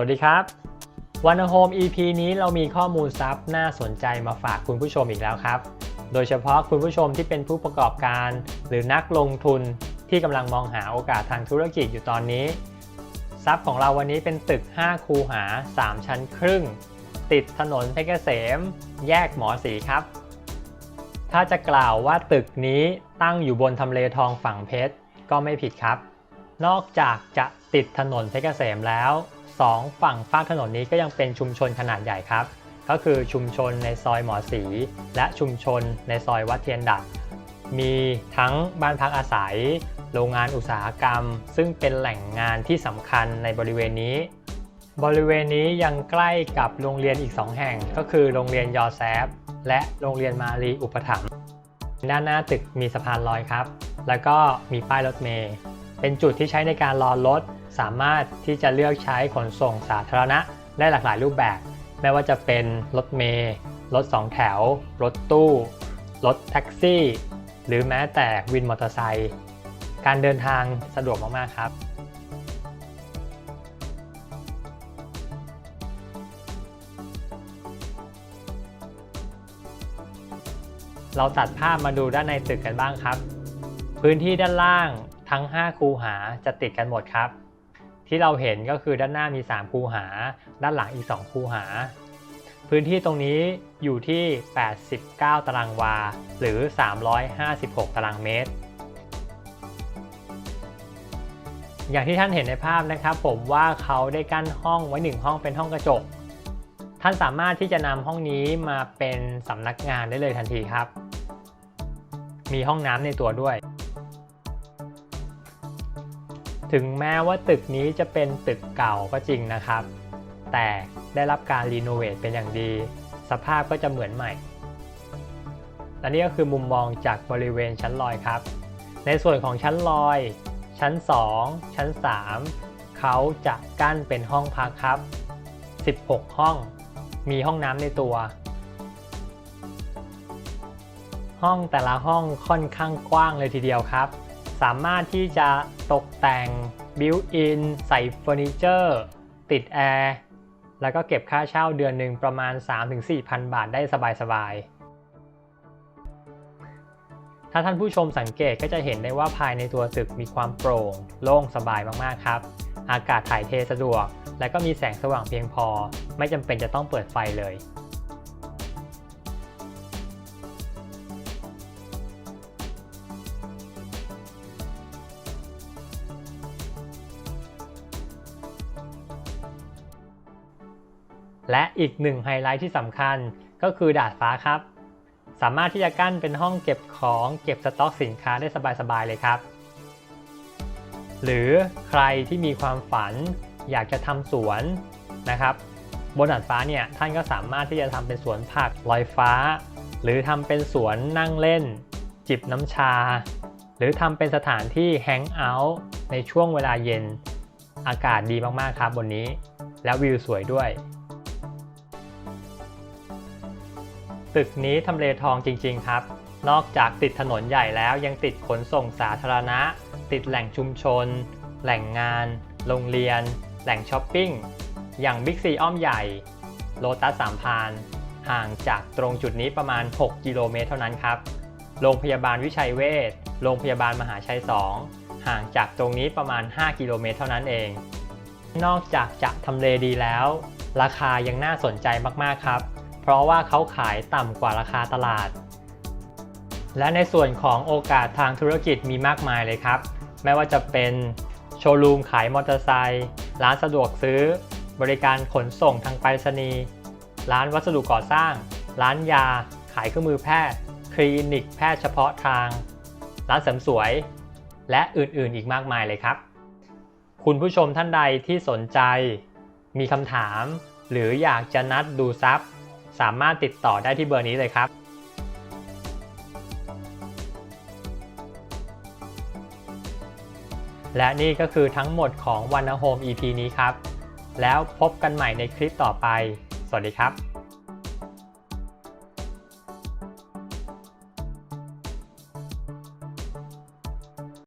วัสดีครับวันโฮม EP นี้เรามีข้อมูลซับน่าสนใจมาฝากคุณผู้ชมอีกแล้วครับ โดยเฉพาะคุณผู้ชมที่เป็นผู้ประกอบการ หรือนักลงทุนที่กำลังมองหาโอกาสทางธุรกิจอยู่ตอนนี้ซับของเราวันนี้เป็นตึก 5 คูหา 3 ชั้นครึ่ง ติดถนนเพชรเกษม แยกหมอสีครับ ถ้าจะกล่าวว่าตึกนี้ตั้งอยู่บนทำเลทองฝั่งเพชรก็ไม่ผิดครับ นอกจากจะติดถนนเพชรเกษมแล้ว สองฝั่งฝากถนนนี้ก็ยังเป็นชุมชนขนาดใหญ่ครับ ก็คือชุมชนในซอยหมอสีและชุมชนในซอยวัดเทียนดัดมีทั้งบ้านพักอาศัย โรงงานอุตสาหกรรม ซึ่งเป็นแหล่งงานที่สำคัญในบริเวณนี้ บริเวณนี้ยังใกล้กับโรงเรียนอีก 2 แห่ง ก็คือโรงเรียนยอแซฟและโรงเรียนมารีอุปถัมภ์ด้านหน้าตึกมีสะพานลอยครับ แล้วก็มีป้ายรถเมล์เป็นจุดที่ใช้ในการรอรถ สามารถที่จะเลือกใช้ขนส่งสาธารณะได้หลากหลายรูปแบบ ไม่ว่าจะเป็นรถเมล์รถ2แถว รถตู้ รถแท็กซี่ หรือแม้แต่วินมอเตอร์ไซค์การเดินทางสะดวกมากๆครับเราตัดภาพมาดูด้านในตึกกันบ้างครับ พื้นที่ด้านล่างทั้ง 5 คูหาจะติดกันหมดครับ ที่เราเห็นก็คือด้านหน้ามี 3 คูหา ด้านหลังอีก 2 คูหา พื้นที่ตรงนี้อยู่ที่ 89 ตารางวา หรือ 356 ตารางเมตร อย่างที่ท่านเห็นในภาพนะครับ ผมว่าเขาได้กั้นห้องไว้ 1 ห้องเป็นห้องกระจก ท่านสามารถที่จะนำห้องนี้มาเป็นสำนักงานได้เลยทันทีครับ มีห้องน้ำในตัวด้วย ถึงแม้ว่าตึกนี้จะเป็นตึกเก่าก็จริงนะครับ แต่ได้รับการรีโนเวทเป็นอย่างดี สภาพก็จะเหมือนใหม่ และนี่ก็คือมุมมองจากบริเวณชั้นลอยครับ ในส่วนของชั้นลอย ชั้น 2 ชั้น 3 เขาจะกั้นเป็นห้องพักครับ 16 ห้อง มีห้องน้ำในตัว ห้องแต่ละห้องค่อนข้างกว้างเลยทีเดียวครับ สามารถที่จะตกแต่งบิวอินใส่เฟอร์นิเจอร์ติดแอร์แล้วก็เก็บค่าเช่าเดือนหนึ่งประมาณ 3-4,000 บาทได้สบายๆ ถ้าท่านผู้ชมสังเกตก็จะเห็นได้ว่าภายในตัวตึกมีความโปร่ง โล่งสบายมากๆครับ อากาศถ่ายเทสะดวก และก็มีแสงสว่างเพียงพอ ไม่จำเป็นจะต้องเปิดไฟเลย และอีกหนึ่งไฮไลท์ที่สำคัญก็คือดาดฟ้าครับ สามารถที่จะกั้นเป็นห้องเก็บของเก็บสต็อกสินค้าได้สบายๆเลยครับ หรือใครที่มีความฝันอยากจะทำสวนนะครับ บนดาดฟ้าเนี่ยท่านก็สามารถที่จะทำเป็นสวนผักลอยฟ้า หรือทำเป็นสวนนั่งเล่น จิบน้ำชา หรือทำเป็นสถานที่แฮงเอาท์ในช่วงเวลาเย็น อากาศดีมากๆครับบนนี้ แล้ววิวสวยด้วย ตึกนี้ทำเลทองจริง ๆ ครับ นอกจากติดถนนใหญ่แล้วยังติดขนส่งสาธารณะ ติดแหล่งชุมชน แหล่งงาน โรงเรียน แหล่งช้อปปิ้ง อย่างบิ๊กซีอ้อมใหญ่ โลตัสสามพาน ห่างจากตรงจุดนี้ประมาณ 6 กิโลเมตรเท่านั้นครับ โรงพยาบาลวิชัยเวช โรงพยาบาลมหาชัย 2 ห่างจากตรงนี้ประมาณ 5 กิโลเมตรเท่านั้นเอง นอกจากจะทำเลดีแล้ว ราคายังน่าสนใจมากๆครับ ราะว่าเขาขายต่ำกว่าราคาตลาด และในส่วนของโอกาสทางธุรกิจมีมากมายเลยครับ ไม่ว่าจะเป็นโชว์รูมขายมอเตอร์ไซค์ร้านสะดวกซื้อ บริการขนส่งทางไปรษณีย์ร้านวัสดุก่อสร้าง ร้านยา ขายเครื่องมือแพทย์ คลินิกแพทย์เฉพาะทาง ร้านเสริมสวย และอื่นๆอีกมากมายเลยครับ คุณผู้ชมท่านใดที่สนใจ มีคำถาม หรืออยากจะนัดดูซับ สามารถติดต่อได้ที่เบอร์นี้เลยครับและนี่ก็คือทั้งหมดของวันโฮม EP นี้ครับ แล้วพบกันใหม่ในคลิปต่อไป สวัสดีครับ